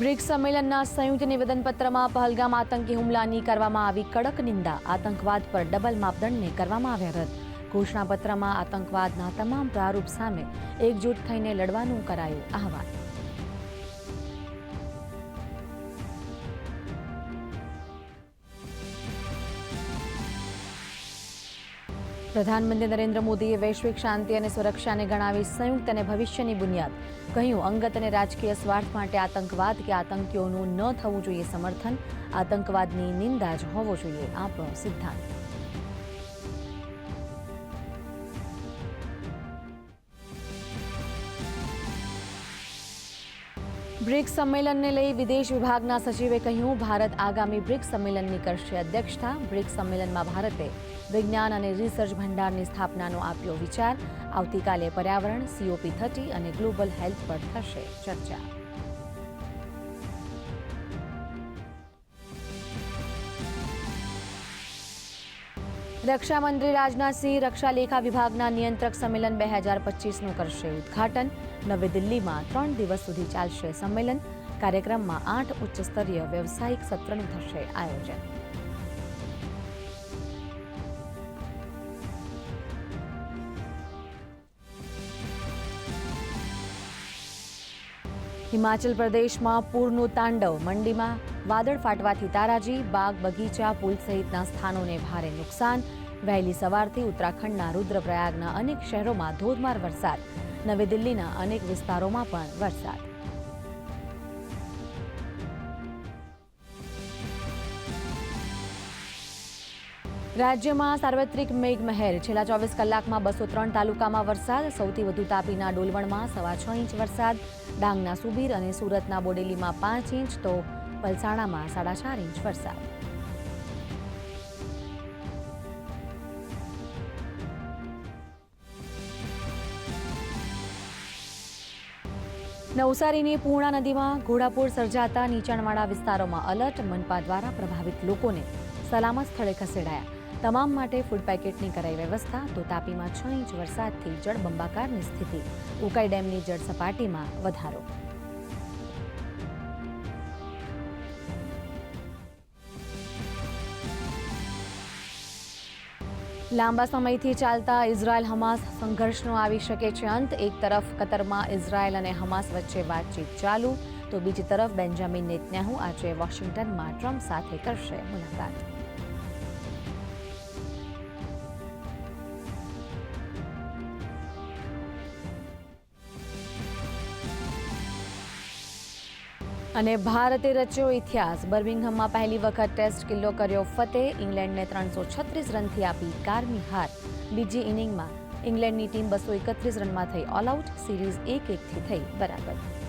BRICS સંમેલનના સંયુક્ત નિવેદનપત્રમાં પહલગામ આતંકી હુમલાની કરવામાં આવી કડક નિંદા. આતંકવાદ પર ડબલ માપદંડને કરવામાં આવ્યા રદ. ઘોષણાપત્રમાં આતંકવાદના તમામ પ્રારૂપ સામે એકજૂટ થઈને લડવાનું કરાયું આહવાન. પ્રધાનમંત્રી નરેન્દ્ર મોદીએ વૈશ્વિક શાંતિ અને સુરક્ષાને ગણાવી સંયુક્ત અને ભવિષ્યની બુનિયાદ કહ્યું. અંગત અને રાજકીય સ્વાર્થ માટે આતંકવાદ કે આતંકીઓનું ન થવું જોઈએ સમર્થન, આતંકવાદની નિંદા જ હોવો જોઈએ આપણો સિદ્ધાંત. બ્રિક્સ સંમેલનને લઈ વિદેશ વિભાગના સચિવે કહ્યું, ભારત આગામી બ્રિક્સ સંમેલનની કરશે અધ્યક્ષતા. બ્રિક્સ સંમેલનમાં ભારતે વિજ્ઞાન અને રિસર્ચ ભંડારની સ્થાપનાનો આપ્યો વિચાર. આવતીકાલે પર્યાવરણ સીઓપી થર્ટી અને ગ્લોબલ હેલ્થ પર થશે ચર્ચા. રક્ષામંત્રી રાજનાથસિંહ રક્ષા લેખા વિભાગના નિયંત્રક સંમેલન બે હજાર પચીસનું કરશે ઉદ્ઘાટન. નવી દિલ્હીમાં ત્રણ દિવસ સુધી ચાલશે સંમેલન. કાર્યક્રમમાં આઠ ઉચ્ચસ્તરીય વ્યવસાયિક સત્રનું થશે આયોજન. હિમાચલ પ્રદેશમાં પૂરનું તાંડવ, મંડીમાં વાદળ ફાટવાથી તારાજી, બાગ બગીચા, પુલ સહિતના સ્થાનોને ભારે નુકસાન. વહેલી સવારથી ઉત્તરાખંડના રુદ્રપ્રયાગના અનેક શહેરોમાં ધોધમાર વરસાદ. નવી દિલ્હીના અનેક વિસ્તારોમાં પણ વરસાદ. રાજ્યમાં સાર્વત્રિક મેઘમહેર. છેલ્લા ચોવીસ કલાકમાં બસો ત્રણ તાલુકામાં વરસાદ, સૌથી વધુ તાપીના ડોલવણમાં સવા છ ઇંચ વરસાદ, ડાંગના સુબીર અને સુરતના બોડેલીમાં પાંચ ઇંચ, તો વલસાણામાં સાડા ચાર ઇંચ વરસાદ. નવસારીની પૂર્ણા નદીમાં ઘોડાપૂર સર્જાતા નીચાણવાળા વિસ્તારોમાં અલર્ટ, મનપા દ્વારા પ્રભાવિત લોકોને સલામત સ્થળે ખસેડાયા. તમામ માટે ફૂડ પેકેટની કરાઈ વ્યવસ્થા તો તાપીમાં છ ઇંચ વરસાદથી જળબંબાકારની સ્થિતિ, ઉકાઈ ડેમની જળ સપાટીમાં વધારો. લાંબા સમયથી ચાલતા ઇઝરાયલ હમાસ સંઘર્ષનો આવી શકે છે અંત. એક તરફ કતરમાં ઇઝરાયલ અને હમાસ વચ્ચે વાતચીત ચાલુ, તો બીજી તરફ બેન્જામિન નેતન્યાહુ આજે વોશિંગ્ટનમાં ટ્રમ્પ સાથે કરશે મુલાકાત. અને ભારતે રચ્યો ઇતિહાસ. બર્મિંગહામમાં પહેલી વખત ટેસ્ટ કિલ્લો કર્યો ફતેહ. ઇંગ્લેન્ડને ત્રણસો છત્રીસ રનથી આપી કારમી હાર. બીજી ઇનિંગમાં ઇંગ્લેન્ડની ટીમ બસો એકત્રીસ રનમાં થઈ ઓલ આઉટ. સિરીઝ એક એકથી થઈ બરાબર.